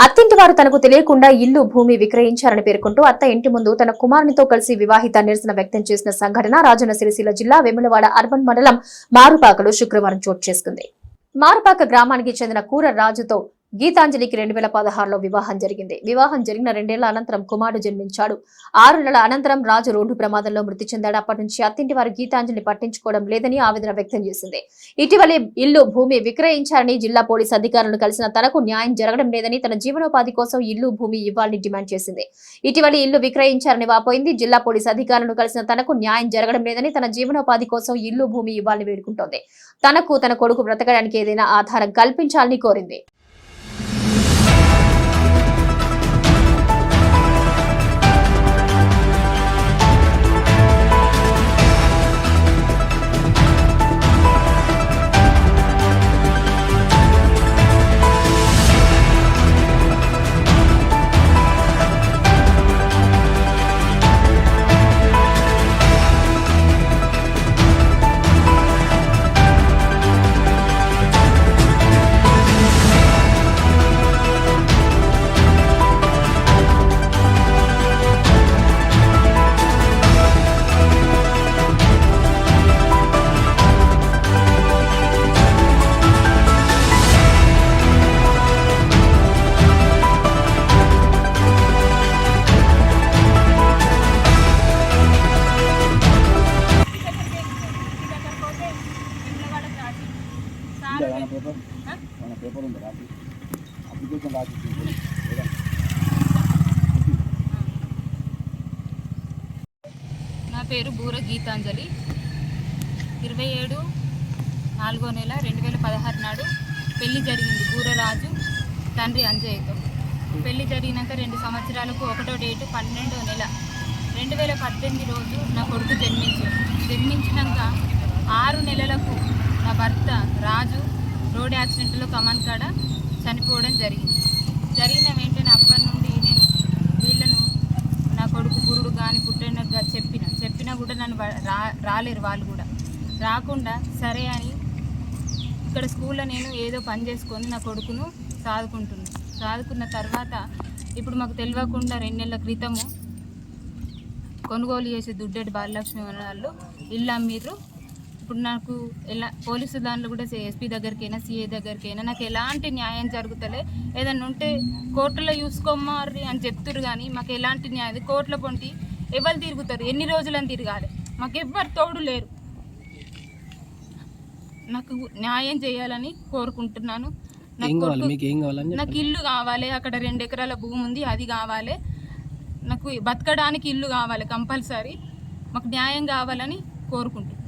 అత్తింటి వారు తనకు తెలియకుండా ఇల్లు భూమి విక్రయించారని పేర్కొంటూ అత్త ఇంటి ముందు తన కుమారునితో కలిసి వివాహిత నిరసన వ్యక్తం చేసిన సంఘటన రాజన్న సిరిసిల్ల జిల్లా వెములవాడ అర్బన్ మండలం మారుపాకలో శుక్రవారం చోటు చేసుకుంది. మారుపాక గ్రామానికి చెందిన కూర రాజుతో గీతాంజలికి రెండు వేల పదహారులో వివాహం జరిగింది. వివాహం జరిగిన రెండేళ్ళ అనంతరం కుమారుడు జన్మించాడు. ఆరు నెలల అనంతరం రాజు రోడ్డు ప్రమాదంలో మృతి చెందాడు. అప్పటి నుంచి అత్తింటి వారు గీతాంజలిని పట్టించుకోవడం లేదని ఆవేదన వ్యక్తం చేసింది. ఇటీవలే ఇల్లు భూమి విక్రయించారని జిల్లా పోలీస్ అధికారులను కలిసిన తనకు న్యాయం జరగడం లేదని తన జీవనోపాధి కోసం ఇల్లు భూమి ఇవ్వాలని డిమాండ్ చేసింది. ఇటీవలి ఇల్లు విక్రయించారని వాపోయింది. జిల్లా పోలీస్ అధికారులను కలిసిన తనకు న్యాయం జరగడం లేదని తన జీవనోపాధి కోసం ఇల్లు భూమి ఇవ్వాలని వేడుకుంటోంది. తనకు తన కొడుకు బ్రతకడానికి ఏదైనా ఆధారం కల్పించాలని కోరింది. పేపర్ ఏమైనా పేపర్ రాసి అప్లికేషన్ రాసి నా పేరు బూర గీతాంజలి. ఇరవై ఏడు నాలుగో నెల రెండు వేల పదహారు నాడు పెళ్ళి జరిగింది బూరరాజు తండ్రి అంజయ్యతో. పెళ్ళి జరిగినాక రెండు సంవత్సరాలకు ఒకటో డేటు పన్నెండో నెల రెండు వేల పద్దెనిమిది రోజు నా కొడుకు జన్మించాడు. జన్మించినాక ఆరు నెలలకు నా భర్త రాజు రోడ్ యాక్సిడెంట్లో కమాన్ కాడ చనిపోవడం జరిగింది. జరిగిన వెంటనే అప్పటి నుండి నేను వీళ్ళను నా కొడుకు గురుడు కానీ పుట్టినగా చెప్పిన చెప్పినా కూడా నన్ను రా రాలేరు వాళ్ళు కూడా. రాకుండా సరే అని ఇక్కడ స్కూల్లో నేను ఏదో పని చేసుకొని నా కొడుకును సాదుకుంటున్నాను సాదుకున్న తర్వాత ఇప్పుడు మాకు తెలియకుండా రెండు నెలల క్రితము కొనుగోలు చేసే దుడ్డెడి బాలలక్ష్మి వాళ్ళు ఇల్లు అమ్మిర్రు. ఇప్పుడు నాకు ఎలా పోలీసు దాంట్లో కూడా ఎస్పీ దగ్గరికైనా సిఏ దగ్గరికైనా నాకు ఎలాంటి న్యాయం జరుగుతలే? ఏదన్నా ఉంటే కోర్టులో చూసుకోమారి అని చెప్తురు కానీ మాకు ఎలాంటి న్యాయం? కోర్టులో పొంటి ఎవరు తిరుగుతారు? ఎన్ని రోజులని తిరగాలి? మాకు ఎవ్వరు తోడు లేరు. నాకు న్యాయం చేయాలని కోరుకుంటున్నాను. నాకు ఇల్లు కావాలి. అక్కడ రెండు ఎకరాల భూమి ఉంది అది కావాలి. నాకు బతకడానికి ఇల్లు కావాలి కంపల్సరీ. మాకు న్యాయం కావాలని కోరుకుంటున్నాను.